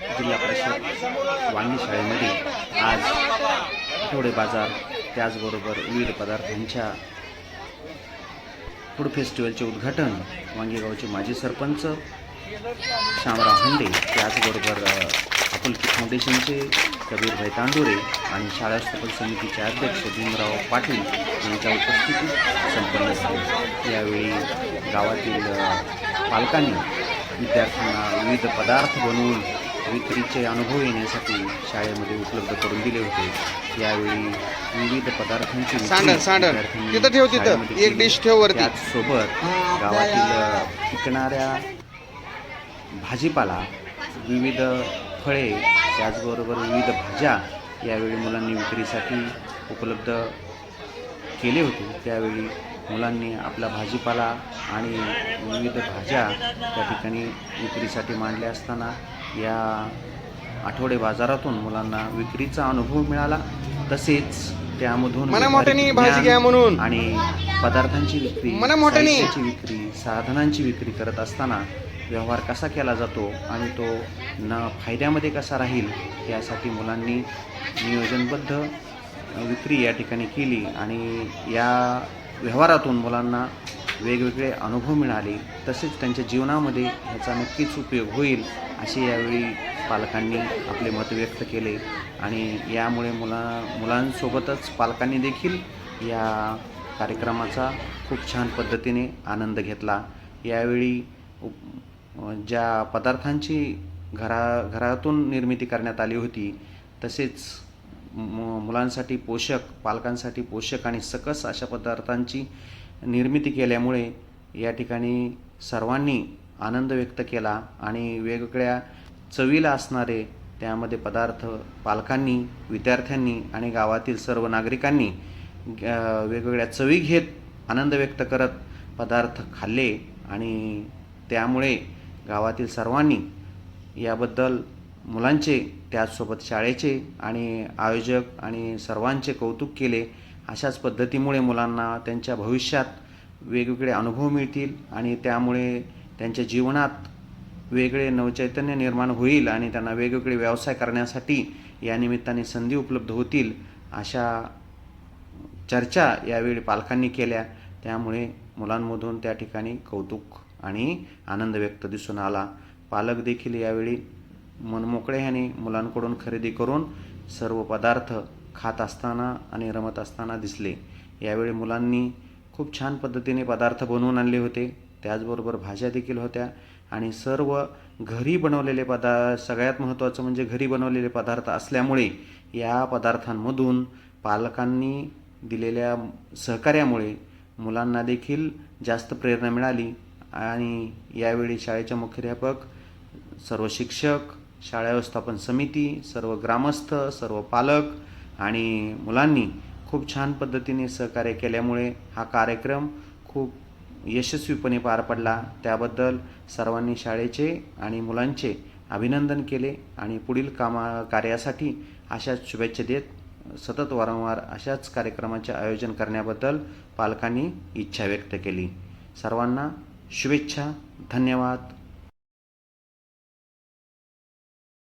जिल्हा परिषद वांगी शाळेमध्ये आज आठवडे बाजार त्याचबरोबर विविध पदार्थांच्या फूड फेस्टिवलचे उद्घाटन वांगेगावचे माजी सरपंच श्यामराव हंडे त्याचबरोबर अकुलकी आपुलकी फाउंडेशनचे कबीरभाई तांडोरे आणि शाळा स्थापन समितीचे अध्यक्ष भीमराव पाटील यांच्या उपस्थितीत संपन्न झाले. यावेळी गावातील पालकांनी विद्यार्थ्यांना विविध पदार्थ बनवून विक्रीचे अनुभव येण्यासाठी शाळेमध्ये उपलब्ध करून दिले होते यावेळी विविध पदार्थांची तिथं ठेव तिथं. एक dish ठेव वरती. त्याचसोबत गावातील पिकणाऱ्या भाजीपाला विविध फळे त्याचबरोबर विविध भाज्या यावेळी मुलांनी विक्रीसाठी उपलब्ध केले होते त्यावेळी मुलांनी आपला भाजीपाला आणि विविध भाज्या त्या ठिकाणी विक्रीसाठी मांडल्या असताना या आठवडे बाजारातून मुलांना विक्रीचा अनुभव मिळाला तसेच त्यामधून म्हणून. आणि पदार्थांची विक्री. साहित्याची विक्री साधनांची विक्री करत असताना व्यवहार कसा केला जातो आणि तो न फायद्यामध्ये कसा राहील यासाठी मुलांनी नियोजनबद्ध विक्री या ठिकाणी केली आणि या व्यवहारातून मुलांना वेगवेगळे अनुभव मिळाले तसेच त्यांच्या जीवनामध्ये ह्याचा नक्कीच उपयोग होईल असे यावेळी पालकांनी आपले मत व्यक्त केले. आणि यामुळे मुला मुलांसोबतच पालकांनी देखील या कार्यक्रमाचा खूप छान पद्धतीने आनंद घेतला. यावेळी ज्या पदार्थांची घरा घरातून निर्मिती करण्यात आली होती तसेच मु- मुलांसाठी पोषक पालकांसाठी पोषक आणि सकस अशा पदार्थांची निर्मिती केल्यामुळे या ठिकाणी सर्वांनी आनंद व्यक्त केला आणि वेगवेगळ्या चवीला असणारे त्यामध्ये पदार्थ पालकांनी विद्यार्थ्यांनी आणि गावातील सर्व नागरिकांनी वेगवेगळ्या चवी घेत आनंद व्यक्त करत पदार्थ खाल्ले आणि त्यामुळे गावातील सर्वांनी याबद्दल मुलांचे त्याचसोबत शाळेचे आणि आयोजक आणि सर्वांचे कौतुक केले. अशाच पद्धतीमुळे मुलांना त्यांच्या भविष्यात वेगवेगळे अनुभव मिळतील आणि त्यामुळे त्यांच्या जीवनात वेगळे नवचैतन्य निर्माण होईल आणि त्यांना वेगवेगळे व्यवसाय करण्यासाठी या निमित्ताने संधी उपलब्ध होतील अशा चर्चा यावेळी पालकांनी केल्या. त्यामुळे मुलांमधून त्या ठिकाणी कौतुक आणि आनंद व्यक्त दिसून आला. पालक देखील यावेळी मनमोकळ्याने मुलांकडून खरेदी करून सर्व पदार्थ खात असताना आणि रमत असताना दिसले. यावेळी मुलांनी खूप छान पद्धतीने पदार्थ बनवून आणले होते. त्याचबरोबर भाज्या देखील होत्या आणि सर्व घरी बनवलेले पदार्थ सगळ्यात महत्त्वाचं म्हणजे घरी बनवलेले पदार्थ असल्यामुळे या पदार्थांमधून पालकांनी दिलेल्या सहकार्यामुळे मुलांना देखील जास्त प्रेरणा मिळाली आणि यावेळी शाळेच्या मुख्याध्यापक सर्व शिक्षक शाळा व्यवस्थापन समिती सर्व ग्रामस्थ सर्व पालक आणि मुलांनी खूप छान पद्धतीने सहकार्य केल्यामुळे हा कार्यक्रम खूप यशस्वीपणे पार पडला. त्याबद्दल सर्वांनी शाळेचे आणि मुलांचे अभिनंदन केले आणि पुढील कामा कार्यासाठी अशाच शुभेच्छा देत सतत वारंवार अशाच कार्यक्रमाचे आयोजन करण्याबद्दल पालकांनी इच्छा व्यक्त केली. सर्वांना शुभेच्छा. धन्यवाद.